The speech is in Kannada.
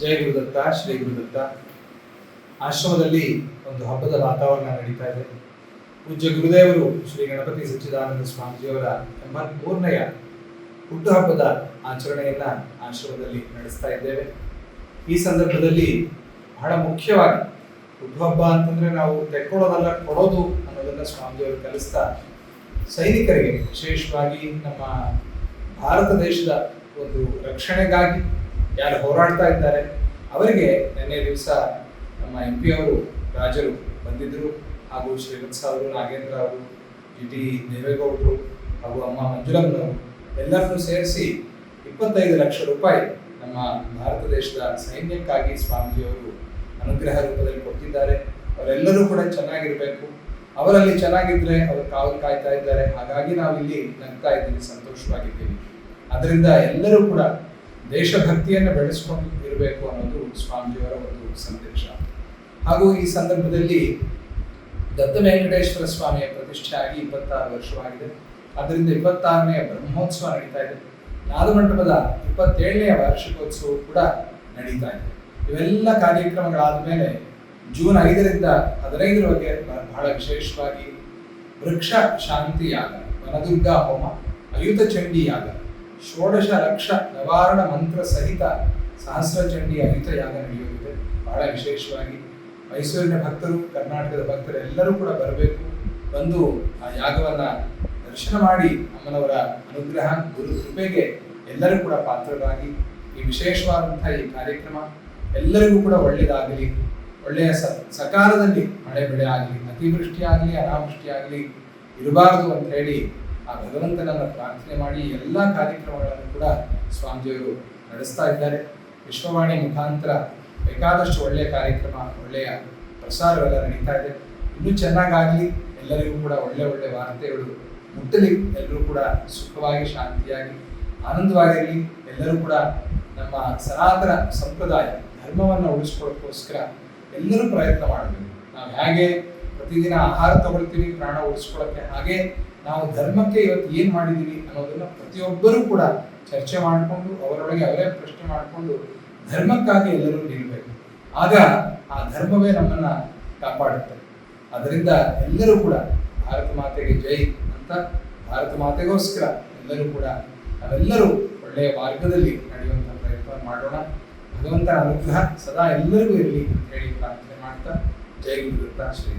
ಜಯ ಗುರುದತ್ತ, ಶ್ರೀ ಗುರುದತ್ತ. ಆಶ್ರಮದಲ್ಲಿ ಒಂದು ಹಬ್ಬದ ವಾತಾವರಣ ನಡೀತಾ ಇದೆ. ಪೂಜ್ಯ ಗುರುದೇವರು ಶ್ರೀ ಗಣಪತಿ ಸಚ್ಚಿದಾನಂದ ಸ್ವಾಮೀಜಿಯವರ ಎಂಬತ್ಮೂರನೆಯ ಹುಟ್ಟುಹಬ್ಬದ ಆಚರಣೆಯನ್ನ ಆಶ್ರಮದಲ್ಲಿ ನಡೆಸ್ತಾ ಇದ್ದೇವೆ. ಈ ಸಂದರ್ಭದಲ್ಲಿ ಬಹಳ ಮುಖ್ಯವಾಗಿ ಹುಟ್ಟುಹಬ್ಬ ಅಂತಂದ್ರೆ ನಾವು ತೆಕ್ಕೊಳ್ಳೋದಲ್ಲ, ಕೊಡೋದು ಅನ್ನೋದನ್ನ ಸ್ವಾಮೀಜಿಯವರು ಕಲಿಸ್ತಾ ಸೈನಿಕರಿಗೆ ವಿಶೇಷವಾಗಿ ನಮ್ಮ ಭಾರತ ದೇಶದ ಒಂದು ರಕ್ಷಣೆಗಾಗಿ ಯಾರು ಹೋರಾಡ್ತಾ ಇದ್ದಾರೆ. ಅವರಿಗೆ ನಿನ್ನೆ ದಿವಸ ನಮ್ಮ ಎಂ ಪಿ ಅವರು, ರಾಜರು ಬಂದಿದ್ದರು ಹಾಗೂ ಶ್ರೀವತ್ಸ ಅವರು ನಾಗೇಂದ್ರ ಅವರು ಜಿ ಟಿ ದೇವೇಗೌಡರು ಹಾಗೂ ಅಮ್ಮ ಮಂಜುಳಮ್ಮನವರು ಎಲ್ಲರನ್ನೂ ಸೇರಿಸಿ ಇಪ್ಪತ್ತೈದು ಲಕ್ಷ ರೂಪಾಯಿ ನಮ್ಮ ಭಾರತ ದೇಶದ ಸೈನ್ಯಕ್ಕಾಗಿ ಸ್ವಾಮೀಜಿಯವರು ಅನುಗ್ರಹ ರೂಪದಲ್ಲಿ ಕೊಟ್ಟಿದ್ದಾರೆ. ಅವರೆಲ್ಲರೂ ಕೂಡ ಚೆನ್ನಾಗಿರಬೇಕು. ಅವರಲ್ಲಿ ಚೆನ್ನಾಗಿದ್ರೆ ಅವರು ಕಾವಲು ಕಾಯ್ತಾ ಇದ್ದಾರೆ. ಹಾಗಾಗಿ ನಾವು ಇಲ್ಲಿ ನಗ್ತಾ ಇದ್ದೀವಿ, ಸಂತೋಷವಾಗಿದ್ದೀವಿ. ಅದರಿಂದ ಎಲ್ಲರೂ ಕೂಡ ದೇಶಭಕ್ತಿಯನ್ನು ಬೆಳೆಸ್ಕೊಂಡು ಇರಬೇಕು ಅನ್ನೋದು ಸ್ವಾಮೀಜಿಯವರ ಒಂದು ಸಂದೇಶ. ಹಾಗೂ ಈ ಸಂದರ್ಭದಲ್ಲಿ ದತ್ತ ವೆಂಕಟೇಶ್ವರ ಸ್ವಾಮಿಯ ಪ್ರತಿಷ್ಠೆ ಆಗಿ ಇಪ್ಪತ್ತಾರು ವರ್ಷವಾಗಿದೆ. ಅದರಿಂದ ಇಪ್ಪತ್ತಾರನೆಯ ಬ್ರಹ್ಮೋತ್ಸವ ನಡೀತಾ ಇದೆ. ನಾದಮಂಟಪದ ಇಪ್ಪತ್ತೇಳನೆಯ ವಾರ್ಷಿಕೋತ್ಸವ ಕೂಡ ನಡೀತಾ ಇದೆ. ಇವೆಲ್ಲ ಕಾರ್ಯಕ್ರಮಗಳಾದ ಮೇಲೆ ಜೂನ್ ಐದರಿಂದ ಹದಿನೈದರವರೆಗೆ ಬಹಳ ವಿಶೇಷವಾಗಿ ವೃಕ್ಷ ಶಾಂತಿ ಯಾಗ ವನದುರ್ಗಾ ಹೋಮ ಅಯುತ ಚಂಡಿ ಯಾಗ ಷೋಡಶ ಲಕ್ಷ ನಿವಾರಣ ಮಂತ್ರ ಸಹಿತ ಸಹಸ್ರ ಚಂಡಿ ಅಯುತ ಯಾಗ ನಡೆಯುತ್ತಿದೆ. ಬಹಳ ವಿಶೇಷವಾಗಿ ಮೈಸೂರಿನ ಭಕ್ತರು, ಕರ್ನಾಟಕದ ಭಕ್ತರು ಎಲ್ಲರೂ ಕೂಡ ಬರಬೇಕು. ಬಂದು ಆ ಯಾಗವನ್ನ ದರ್ಶನ ಮಾಡಿ ಅಮ್ಮನವರ ಅನುಗ್ರಹ, ಗುರು ಕೃಪೆಗೆ ಎಲ್ಲರೂ ಕೂಡ ಪಾತ್ರರಾಗಿ ಈ ವಿಶೇಷವಾದಂತಹ ಈ ಕಾರ್ಯಕ್ರಮ ಎಲ್ಲರಿಗೂ ಕೂಡ ಒಳ್ಳೆಯದಾಗಲಿ. ಒಳ್ಳೆಯ ಸ ಸಕಾಲದಲ್ಲಿ ಮಳೆ ಬೆಳೆ ಆಗಲಿ ಅತಿವೃಷ್ಟಿ ಆಗಲಿ ಅನಾವೃಷ್ಟಿ ಆಗಲಿ ಇರಬಾರದು ಅಂತ ಹೇಳಿ ಆ ಭಗವಂತನನ್ನ ಪ್ರಾರ್ಥನೆ ಮಾಡಿ ಎಲ್ಲ ಕಾರ್ಯಕ್ರಮಗಳನ್ನು ಕೂಡ ಸ್ವಾಮೀಜಿಯವರು ನಡೆಸ್ತಾ ಇದ್ದಾರೆ. ವಿಶ್ವವಾಣಿ ಮುಖಾಂತರ ಬೇಕಾದಷ್ಟು ಒಳ್ಳೆಯ ಕಾರ್ಯಕ್ರಮ, ಒಳ್ಳೆಯ ಪ್ರಸಾರವೆಲ್ಲ ನಡೀತಾ ಇದೆ. ಇನ್ನೂ ಚೆನ್ನಾಗಾಗಲಿ, ಎಲ್ಲರಿಗೂ ಕೂಡ ಒಳ್ಳೆ ಒಳ್ಳೆ ವಾರ್ತೆಗಳು ಮುಟ್ಟಲಿ, ಎಲ್ಲರೂ ಕೂಡ ಸುಖವಾಗಿ, ಶಾಂತಿಯಾಗಿ, ಆನಂದವಾಗಿರಲಿ, ಎಲ್ಲರೂ ಕೂಡ ನಮ್ಮ ಸನಾತನ ಸಂಪ್ರದಾಯ ಧರ್ಮವನ್ನು ಉಳಿಸ್ಕೊಳ್ಳೋಕ್ಕೋಸ್ಕರ ಎಲ್ಲರೂ ಪ್ರಯತ್ನ ಮಾಡಬೇಕು. ನಾವು ಹೇಗೆ ಪ್ರತಿದಿನ ಆಹಾರ ತಗೊಳ್ತೀವಿ, ಪ್ರಾಣ ಉಳಿಸ್ಕೊಳ್ಳೋಕ್ಕೆ ಹಾಗೆ ನಾವು ಧರ್ಮಕ್ಕೆ ಇವತ್ತು ಏನು ಮಾಡಿದ್ದೀವಿ ಅನ್ನೋದನ್ನ ಪ್ರತಿಯೊಬ್ಬರೂ ಕೂಡ ಚರ್ಚೆ ಮಾಡಿಕೊಂಡು, ಅವರೊಳಗೆ ಅವರೇ ಪ್ರಶ್ನೆ ಮಾಡಿಕೊಂಡು ಧರ್ಮಕ್ಕಾಗಿ ಎಲ್ಲರೂ ನಿಲ್ಲಬೇಕು ಆಗ ಆ ಧರ್ಮವೇ ನಮ್ಮನ್ನ ಕಾಪಾಡುತ್ತೆ. ಅದರಿಂದ ಎಲ್ಲರೂ ಕೂಡ ಭಾರತ ಮಾತೆಗೆ ಜೈ ಅಂತ ಭಾರತ ಮಾತೆಗೋಸ್ಕರ ಎಲ್ಲರೂ ಕೂಡ ನಾವೆಲ್ಲರೂ ಒಳ್ಳೆಯ ಮಾರ್ಗದಲ್ಲಿ ನಡೆಯುವಂಥ ಪ್ರಯತ್ನ ಮಾಡೋಣ. ಭಗವಂತನ ಅನುಗ್ರಹ ಸದಾ ಎಲ್ಲರಿಗೂ ಇರಲಿ ಅಂತ ಹೇಳಿ ಪ್ರಾರ್ಥನೆ ಮಾಡ್ತಾ, ಜೈ ಗುರುದತ್ತ ಶ್ರೀ